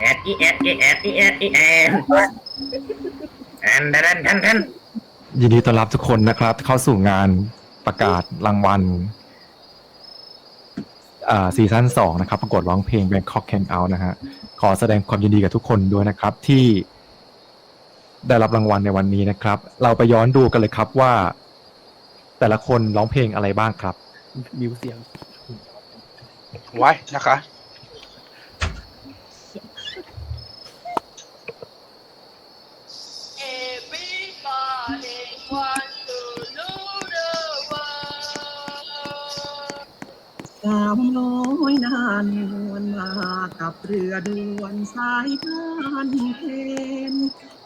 แอดอีแอดอีแอดอีแอดอีแอดแอนดันดันดันดันยินดีต้อนรับทุกคนนะครับ เข้าสู่งานประกาศรางวัลอ่าซีซั่นสองนะครับ ประกวดร้องเพลง Bangkok Hangout นะฮะ ขอแสดงความยินดีกับทุกคนด้วยนะครับ ที่ได้รับรางวัลในวันนี้นะครับ เราไปย้อนดูกันเลยครับว่า แต่ละคนร้องเพลงอะไรบ้างครับ มิวเสียงไว้นะคะ สาวน้อยนานนวลมากับเรือด่วนสายทานเพน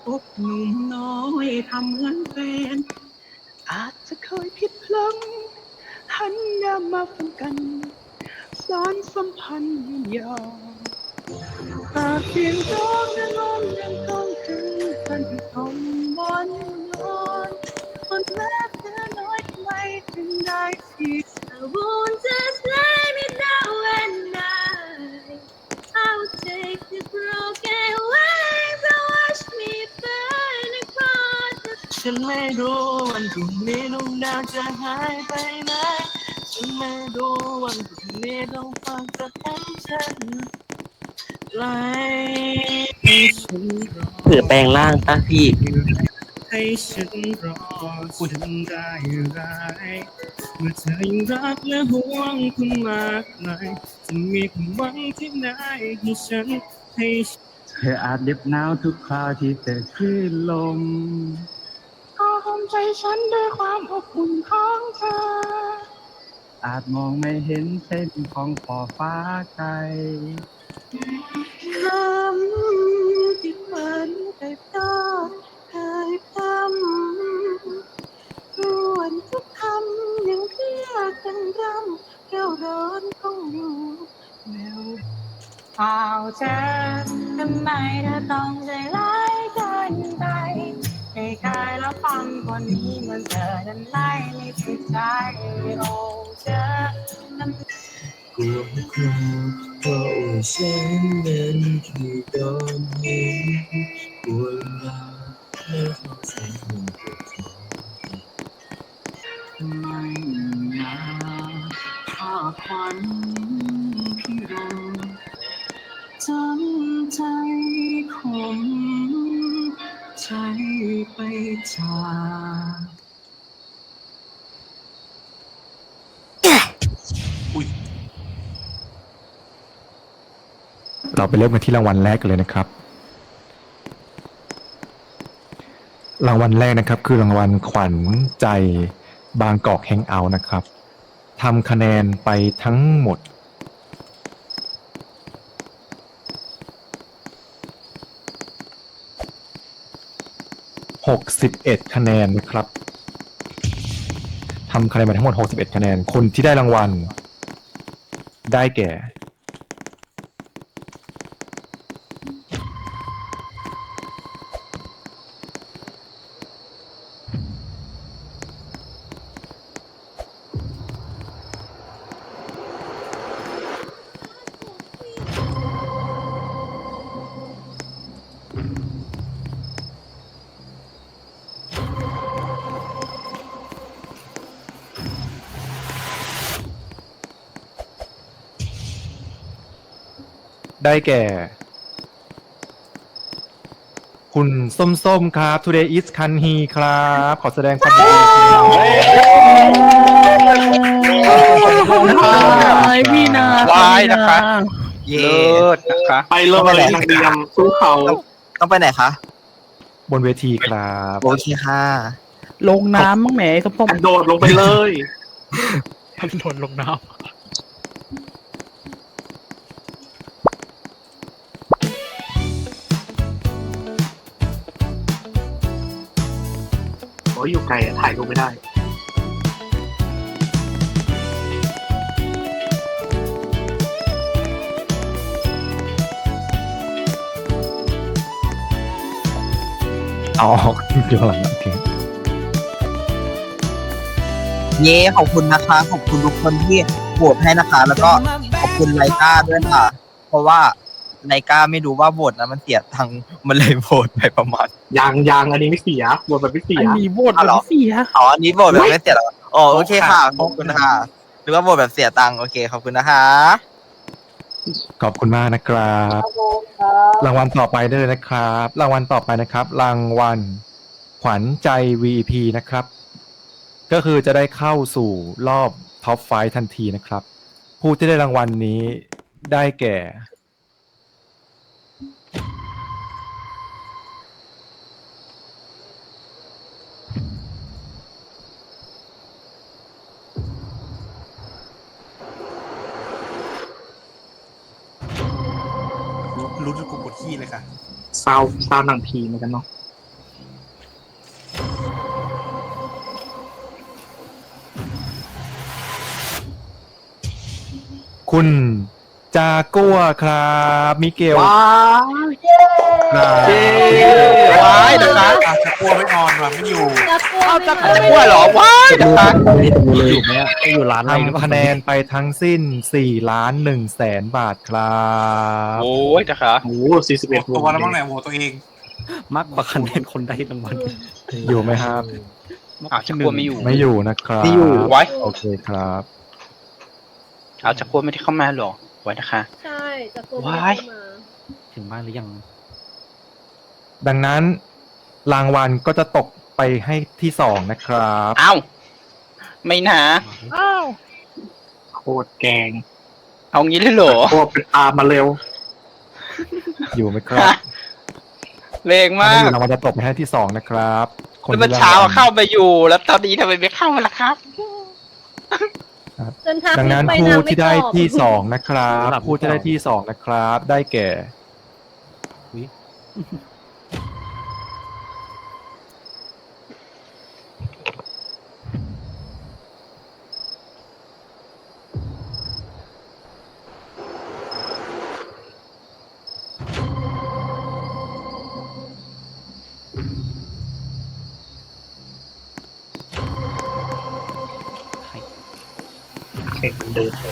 พบหนุ่มน้อยทำเหมือนแฟน อาจจะเคยผิดพลังหันหน้ามาฟังกันสารสัมพันธ์ยืนยาวหากเพียงร้องและลมยังต้องถึงกันที่ทนวันนอนคนแรกเธอน้อยทำไมถึงได้ที่ I won't just lay me ฉันไม่รู้วันพรุ่งนี้ดวงดาวจะหายไปไหน ฉันไม่รู้วันพรุ่งนี้ต้องฟังจากของฉันไกลให้ฉันรอถือแปลงร่างปะพี่ให้ฉันรอคุณทำได้ไรเมื่อเธอยังรักและห่วงคุณมากมายจะมีความหวังที่ไหนให้ฉันให้ เธออาจเหน็บหนาวทุกคราวที่เจอคลื่นลม ใจฉันด้วยความอบอุ่นของเธอ อาจมองไม่เห็นเส้นของขอบฟ้าไกลคำที่ฝันแต่ก็เคยทำรวนทุกคำยังเรียกกันรำเร่าร้อนของอยู่แววเอาเธอทำไมเธอต้องใจร้ายเกินไป ไม่เคยรับฟังคนนี้เหมือนเธอนั้นไม่มีจิตใจโอ้เธอทำกลัวไม่กลัวเพราะว่าฉันนั้นคือโดนเห็นกลัวเราไม่เข้าใจมันเกิดขึ้นไม่นาผ้าควัน ไปเริ่มกันที่รางวัลแรกกันเลยนะครับ รางวัลแรกนะครับ คือรางวัลขวัญใจบางกอกแฮงเอาท์นะครับทำคะแนนไปทั้งหมด 61 คะแนนนะครับทำคะแนนไปทั้งหมด 61 คะแนน คนที่ได้รางวัล ได้แก่ ได้แก่ คุณส้มๆครับ Today is Kanhi ครับ ขอแสดงความยินดีครับพี่นาไว้นะคะ เย่เลิศนะคะ ไปเลยนางเดียมสู้เขาต้องไปไหนคะ บนเวทีครับ โอเคค่ะ ลงน้ำมั้งแหมไอ้ส้มโดดลงไปเลยๆโดนลงน้โอ้ยอยู่ไกลอะถ่ายรูปไม่ได้เอาออกเดี๋ยวหลังโอเคเย่ขอบคุณนะคะ ขอบคุณทุกคนที่โหวตให้นะคะ แล้วก็ขอบคุณไลก้าด้วยค่ะ เพราะว่า ไลกาไม่รู้ว่าโหวตนั้นมันเสียทางค์มันเลยโหวตไปประมาณยางยางอันนี้ไม่เสียบทแบบไม่เสีย อันนี้โหวตอ้าวเหรอเสีย อ๋ออันนี้โหวตแบบไม่เสียแล้วอ๋อโอเคค่ะขอบคุณค่ะหรือว่าโหวตแบบเสียตังค์โอเคขอบคุณนะคะขอบคุณมากนะครับ รางวัลต่อไปได้เลยนะครับ รางวัลต่อไปนะครับ รางวัลขวัญใจ VP นะครับ ก็คือจะได้เข้าสู่รอบท็อปไฟทันทีนะครับ ผู้ที่ได้รางวัลนี้ได้แก่ ซาวซาวหนังผีเหมือนกันเนาะคุณจากัวครับ มิเกลว้าว ครับว้ายนะคะอาจจะกลัวไม่นอนว่ะไม่อยู่เอาจะจะกลัวเหรอว้ายนะคะอยู่ไหมอะอยู่ร้านอะไรหรือเปล่าทำคะแนนไปทั้งสิ้น4ล้าน1แสนบาทครับโอ้ยนะคะโอ้สี่สิบเอ็ดตัวแล้วมั้งไหนโหวตตัวเองมากกว่าคะแนนคนได้รางวัลอยู่ไหมครับอ้าวจะกลัวไม่อยู่ไม่อยู่นะครับไม่อยู่ไว้โอเคครับเอาจะกลัวไม่ได้เข้ามาหรอไว้นะคะ ใช่จะกลัวว้ายมาถึงบ้านหรือยัง ดังนั้นรางวัลก็จะตกไปให้ที่สองนะครับ เอ้า ไม่นะ อ้าวโคตรแกงเอางี้เลยเหรอโคตรเป็นตามมาเร็ว อยู่ไหมครับแรงมากถ้ไอยู่รางวัลจะตกไปให้ที่สองนะครับแล้วเมื่อที่เช้าได้รางวัลเข้าไปอยู่ แล้วตอนนี้ทำไมไม่เข้าล่ะครับ จนทักดังนั้นไปผู้นางม่ที่ได้ตอบที่สองนะครับระดับผู้ที่ได้ที่สองนะครับ ได้แก่ เห็นมันเดินไป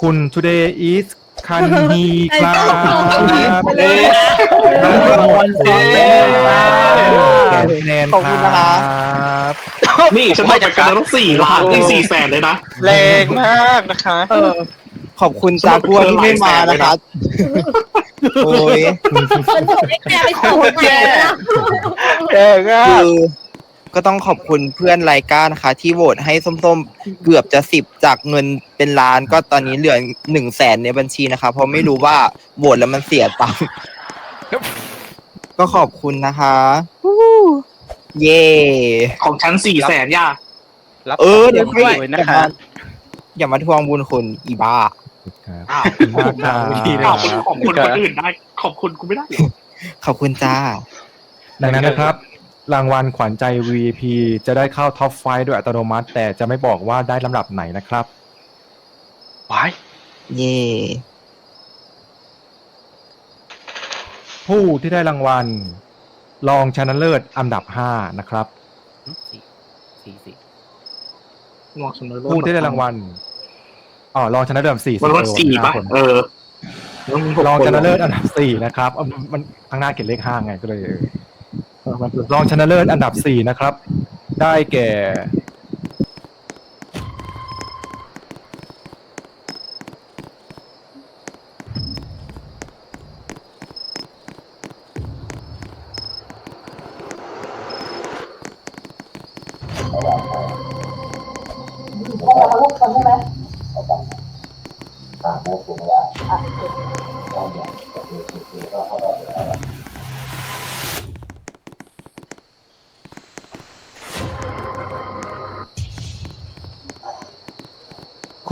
คุณ today is คันฮีครับเอ้ยรางวัลสองแสนคะแนนขอบคุณนะคคะรับนี่ฉันบอกไปกันแล้วต้องสี่ล้านนี่สี่แสนเลยนะแรงมากนะคะเออขอบคุณจากัวที่ไม่มานะคะ โอ้ยคนถูกให้แกไปส่งแกแล้วแรงมากคือก็ต้องขอบคุณเพื่อนไลกานะคะ ที่โหวตให้ส้มๆ เกือบจะสิบจากเงินเป็นล้าน ก็ตอนนี้เหลือหนึ่งแสนในบัญชีนะคะ เพราะไม่รู้ว่าโหวตแล้วมันเสียตังค์ก็ขอบคุณนะคะวู้เย่ของฉันสี่แสนย่า รับเออเดี๋ยวด้วยนะคะ อย่ามาทวงบุญคุณอีบ้า ครับอ้าวขอบคุณมากครับอ้าวขอบคุณคนอื่นได้ ขอบคุณกูไม่ได้เหรอขอบคุณจ้า ดังนั้นนะครับ รางวัลขวัญใจ VP จะได้เข้าท็อปไฟโดยอัตโนมัติ แต่จะไม่บอกว่าได้ลำดับไหนนะครับว้ายเย่ผู้ที่ได้รางวัล รองชนะเลิศอันดับ5นะครับ สี่สี่สี่มองสมมติผู้ที่ได้รางวัล อ๋อรองชนะเลิศอันดับสี่มันว่าสี่ป่ะคนเออแล้วมีหกรองคชนะเลิศอันดับสี่นะครับเอามันข้างหน้าเขียนเลขห้าไงก็เลยเออเออมันรองชนะเลิศอันดับสี่นะครับ ได้แก่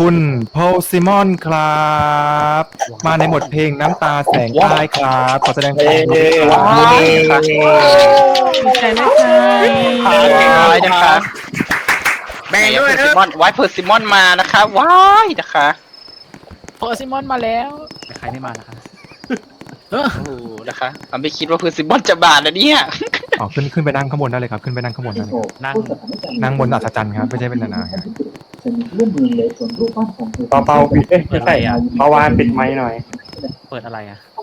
คุณโพซิมอนครับ มาในบทเพลงน้ำตาแสงใต้ครับ ขอแสดงความยินดีครับว้ายนะคะใช่ไหมคะว้ายนะคะแบ่งเพด้อวยร์เถซิอะมอนไว้เพอร์ซิมอนมานะคะว้ายนะคะโพซิมอนมาแล้วแต่ใครไม่มานะครับ โอ้โหนะคะเราไม่คิดว่าเพอร์ซิมอนจะบาดนะเนี่ย อ๋อขึ้นขึ้นไปนั่งข้างบนได้เลยครับ ขึ้นไปนั่งข้างบนได้เลยครับนั่งนั่งบนอัศจรรย์ครับไม่ใช่เป็นนานาครับเปาเปาปิดเอ้ยไม่ใช่อะเปาวานปิดไม้หน่อย เปิดอะไรอะขอ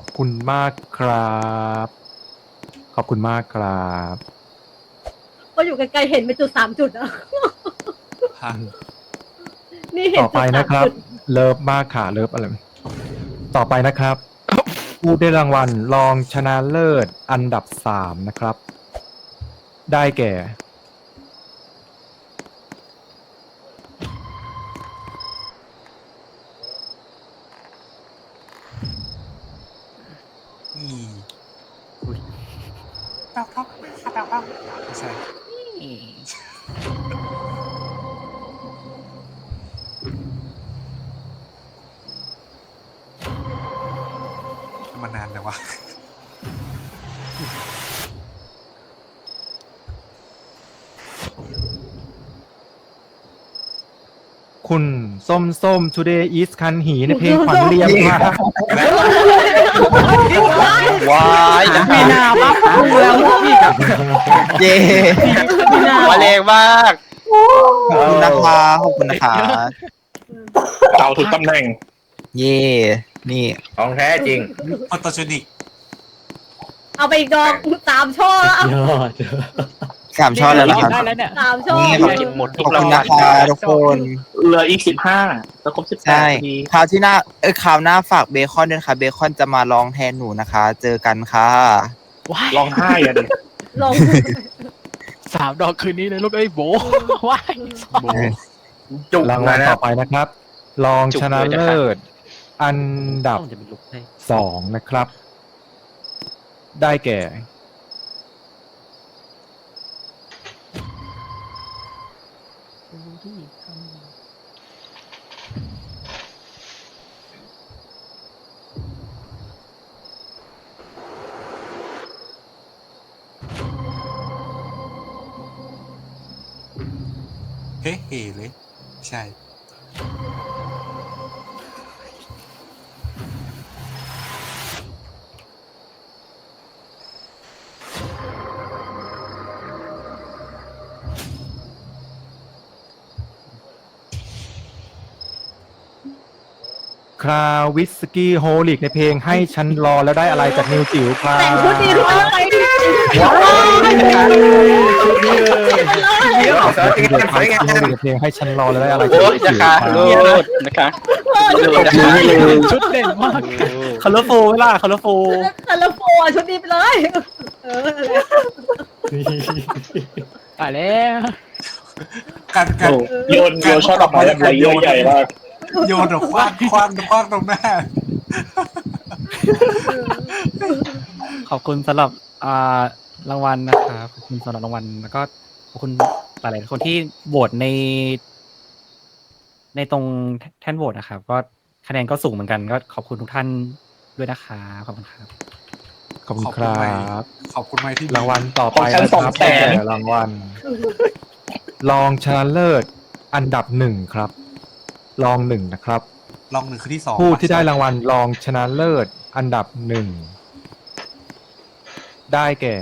บคุณมากครับ ขอบคุณมากครับก็อยู่ไกลๆเห็นเป็นจุดสามจุดอะนี่เห็นต่อไปจุดสามนะครับจุด เลิฟมากค่ะเลิฟอะไรต่อไปนะครับ ผู้ได้รางวัลรองชนะเลิศอันดับสามนะครับ ได้แก่ มานานแล้ววะคุณส้มส้ม today is คันหีในเพลงขวัญเรียมค่ะว้ายนะมีนาบ้าพูดแล้วพี่กับเย่มาแรงมากขอบคุณนะคะขอบคุณนะคะเอาถูกตำแหน่ง เย่ นี่ของแท้จริงออโตจูนิกเอาไปอีกดอกสามช่อแล้วเอายอดสามช่อแล้วนะครับได้แล้วเนี่ย สามช่อนี่ขอบคุณ หมดทุขกอบราคุงณวันะลคะทุกคนเหลืออีกสิบห้าแล้วครบสิบแปดใช่พอดีคราวที่หน้าเออคราวหน้าฝากเบคอนด้วยนะคะเบคอนจะมาร้องแทนหนูนะคะ เจอกันค่ะ ว้ายร้องไห้อะดิลงสามดอกคืนนี้เลยลูกเอ้ยโบว้าย จุกรางวันะลนะ ต่อไปนะครับ รองชนะเลิศ อันดับต้องจะเป็นลุกให้สองนะครับ ได้แก่เฮ้เฮ้เลย ใช่ คราววิสกี้โฮลิกในเพลงให้ฉันรอแล้วได้อะไรจากนิวจิ๋วครับแต่งชุดดีทุกคนไปดิเดี๋ยวสวัสดีเดี๋ยวครับคราววิสกี้โฮลิกในเพลงให้ฉันรอแล้วได้อะไรจากโอ้นิยวนะจิ๋วคะคโลรับดนะคะเออชุดโลดดีนะคะชุดเด่นมากคาร์โฟเวล่าคาร์โฟแต่ละโฟอะชุดดีไปเลยเออตายแล้วการการโอ้โยนโยนช่อดอกไม้แบบใหญ่ใหญ่มาก โยนหรือคว้างคว้างคว้างตรงหน้า ขอบคุณสำหรับอ่ารางวัลนะครับขอบคุณสำหรับรางวัลแล้วก็ขอบคุณหลายๆคนที่โหวตใน ในตรงแท่นโหวตนะครับ ก็คะแนนก็สูงเหมือนกัน ก็ขอบคุณทุกท่านด้วยนะครับขอบคุณครับ ขอบคุณครับขอบคุณไหมที่รางวัลต่อไปของฉันนะสองครับแสน ได้แก่รางวัลรองชนะเลิศอันดับหนึ่งครับ รองหนึ่งนะครับ ลองหนึ่งคือที่สองผู้ที่ได้รางวัลรองชนะเลิศอันดับหนึ่งได้แก่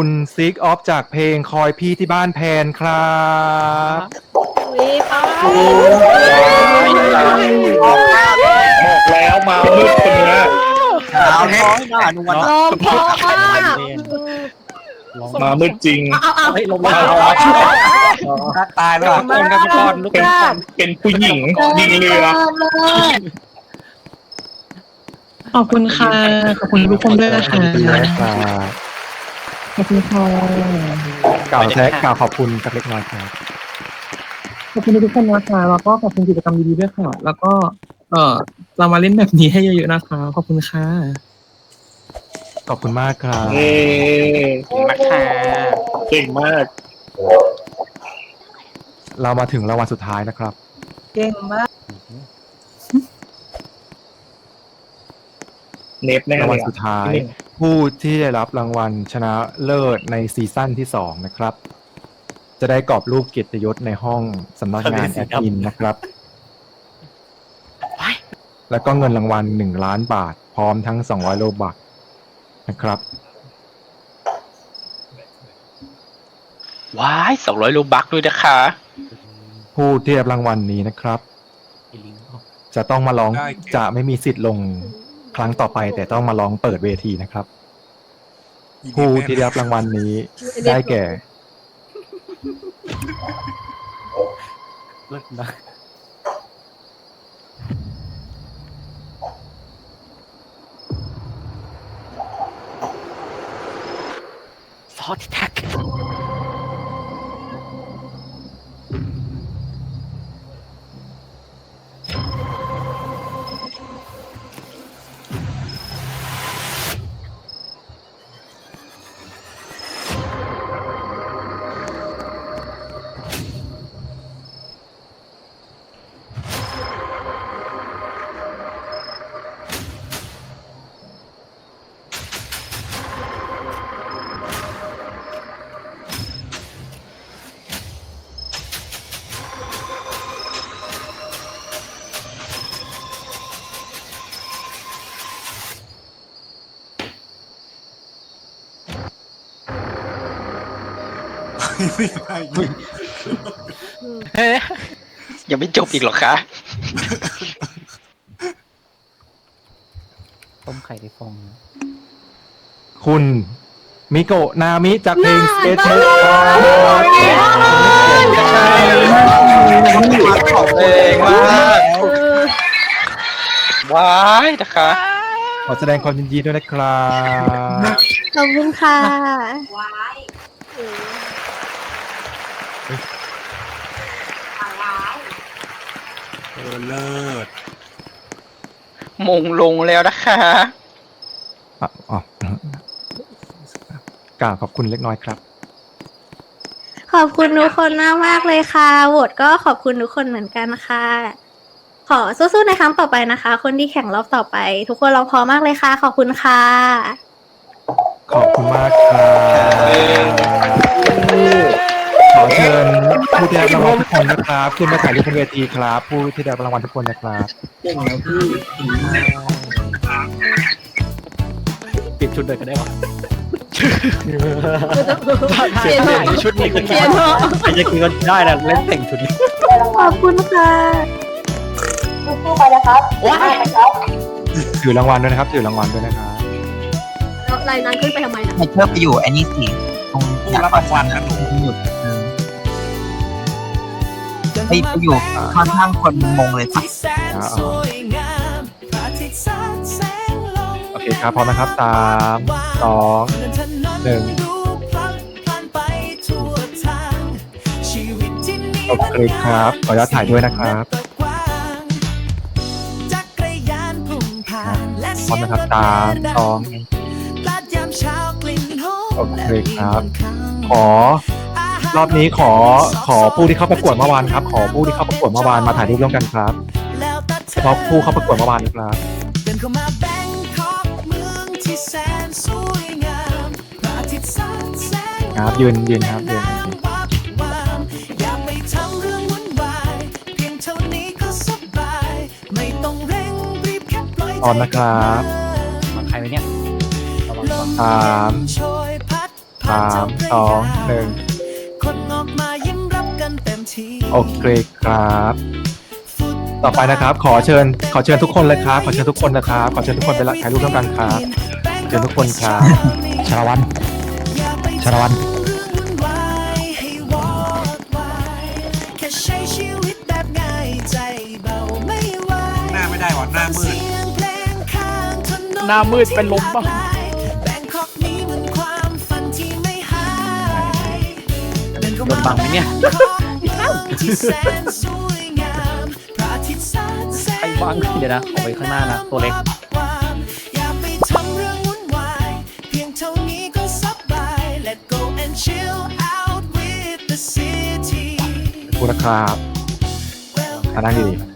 คุณซิกออฟจากเพลงคอยพี่ที่บ้านแพนครับวีไปบอกแล้วมามืดคนเนี้ยเอาน้อยหน่านุวันลมพอมากมามืดจริงเอาเอาเฮ้ยลงมามาตายแล้วคนกันทุกคนลุกเป็นเป็นผู้หญิงยิงเรือขอบคุณค่ะ ขอบคุณทุกคนด้วยนะคะดีนะครับ ขอบคุณค่ะกล่าวแท้กล่าวขอบคุณสักเล็กน้อยครับขอบคุณทุกคนนะคะแล้วก็ขอบคุณกิจกรรมดีๆด้วยค่ะ แล้วก็เออเรามาเล่นแบบนี้ให้เยอะๆนะคะขอบคุณค่ะขอบคุณมากครับเอ้ยมาค่ะเก่งมาก เรามาถึงรางวัลสุดท้ายนะครับ เก่งมาก เนฟแน่รางเลวัลยสุดท้ายนี่ผู้ที่ได้รับรางวัลชนะเลิศในซีซั่นที่สองนะครับ จะได้กรอบรูปเกียรติยศในห้องสำนักงานแอดมินนะครับ แล้วก็เงินรางวัลหนึ่งล้านบาท พร้อมทั้งสองร้อยโลบักนะครับ ว้ายสองร้อยโลบักด้วยนะคะ ผู้ที่ได้รับรางวัลนี้นะครับ จะต้องมาร้องจะไม่มีสิทธิ์ลง ครั้งต่อไปแต่ต้องมาร้องเปิดเวทีนะครับ ผู้ที่ได้รับรางวัลนี้ได้แก่เลิกนะซอสแท็ก ยังไม่จบอีกเหรอคะต้มไข่ในฟองนะคุณมิโกะนามิจากเพลงสเกตขอบเพลงมากว้ายนะคะ ขอแสดงความยินดีด้วยนะครับ ขอบคุณค่ะ เออเลิศมงลงแล้วนะคะอะอ๋อกล่าวขอบคุณเล็กน้อยครับ ขอบคุณทุกคนมากมากๆเลยค่ะโหวตก็ขอบคุณทุกคนเหมือนกันค่ะ ขอสู้ๆในครั้งต่อไปนะคะ คนที่แข่งรอบต่อไป ทุกคนเราพร้อมมากเลยค่ะ ขอบคุณค่ะ ขอบคุณมากครับ ขอเชิญผู้ที่ได้รับรางวัลทุกคนนะครับขึ้นมาถ่ายรูปบนเวทีครับ ผู้ที่ได้รับรางวัลทุกคนนะครับเก่งแล้วพี่เปลี่ยนชุดเลยก็ได้วะเปลี่ยนเถอะชุดนี้ก็เปลี่ยนเถอะใครจะกินก็ได้นะเล่นแต่งชุดนี้ขอบคุณค่ะถือรางวัลด้วยนะครับถือรางวัลด้วยนะครับแล้วรายนั้นขึ้นไปทำไมนะไมเคิลไปอยู่ไอ้นี่สิตรงจากรางวัลนะหนูหยุดเออ ไปไปอยู่ข้างข้างๆคนมงเลยปะอ๋อโอเคครับพร้อมนะครับสามสองหนึ่งโอเคครับ ขออนุญาตถ่ายด้วยนะครับพร้อมนะครับสามสองโอเคครับ ขอ รอบนี้ขอขอผู้ที่เข้าประกวดเมื่อวานครับ ขอผู้ที่เข้าประกวดเมื่อวานมาถ่ายรูปร่วมกันครับเฉพาะผู้เข้าประกวดเมื่อวานนะครับเดินเข้ามาแบงคอกเมืองที่แสนสวยงามพระอาทิตย์สาดแสงครับยืนยืนครับยืนวับวามอย่าไปทำเรื่องวุ่นวายเพียงเท่านี้ก็สบาย ไม่ต้องเร่งรีบแค่ปล่อยพร้อมนะครับมาใครไว้เนี่ยระวังลก่อนมสามโชยพัดผ่านสามเจ้าพระสองยาหนึ่ง คนออกมายิ้มรับกันเต็มที่โอเครับ ต่อไปนะครับ ขอเชิญ ขอเชิญทุกคนเลยครับ ขอเชิญทุกคนนะครับ ขอเชิญทุกคนไปละถ่ายรูปร่วมกันครับขอเชิญทุกคนครับ ชาละวันชาละวัน หน้าไม่ได้หวะหน้ามืดเสียงเพลงข้างถนนหน้ามืดเป็นลมปะเหมือนความฝันที่ไม่หายโดนบังไหมเนี่ย ที่แสนสวยงามพระอาทิตย์สาดแสไอ้งบังเดี๋ยวนะออกไปข้างหน้านะตัวเล็กความอย่าไปทำเรื่องวุ่นวายเพียงเท่านี้ก็สบาย Let go and chill out with the city ขอบคุณนะครับอะนั่งดีๆ